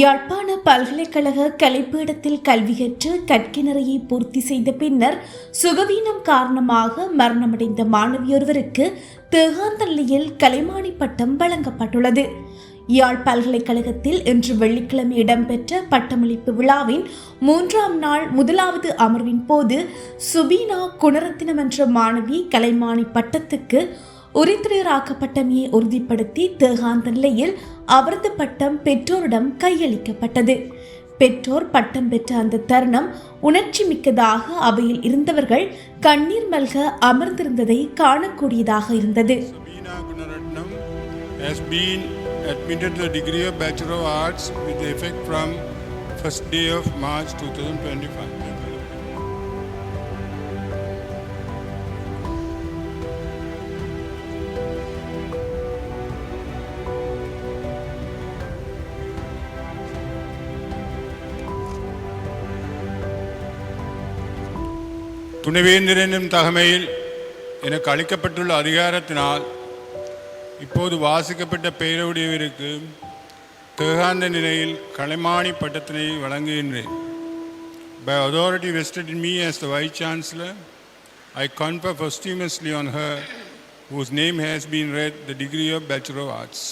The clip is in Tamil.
யாழ்ப்பாண பல்கலைக்கழக கலைப்பீடத்தில் கல்வி கற்று கற்கிணறையை பூர்த்தி செய்த பின்னர் சுகவீனம் காரணமாக மரணமடைந்த மாணவியொருவருக்கு தேகாந்த நிலையில் கலைமானி பட்டம் வழங்கப்பட்டுள்ளது. யாழ் பல்கலைக்கழகத்தில் இன்று வெள்ளிக்கிழமை இடம்பெற்ற பட்டமளிப்பு விழாவின் மூன்றாம் நாள் முதலாவது அமர்வின் போது சுபீனா குணரத்தினம் என்ற மாணவி கலைமானி பட்டத்துக்கு உரித்துறையராக்கப்பட்டமையை உறுதிப்படுத்தி தேகாந்த நிலையில் அவரது பட்டம் பெற்றோரிடம் கையளிக்கப்பட்டது பெற்றோர் பட்டம் பெற்ற அந்த தருணம் உணர்ச்சி மிக்கதாக அவையில் இருந்தவர்கள் கண்ணீர் மல்க அமர்ந்திருந்ததை காணக்கூடியதாக இருந்தது has been admitted to the degree of Bachelor of Arts with effect from first day of March 2025. துணைவேந்திரனும் தகமையில் எனக்கு அளிக்கப்பட்டுள்ள அதிகாரத்தினால் இப்போது வாசிக்கப்பட்ட பெயருடையவருக்கு தேகாந்த நிலையில் கலைமானி பட்டத்தினை வழங்குகின்றேன் by authority vested in me as the vice chancellor I confer posthumously on her whose name has been read the degree of Bachelor of arts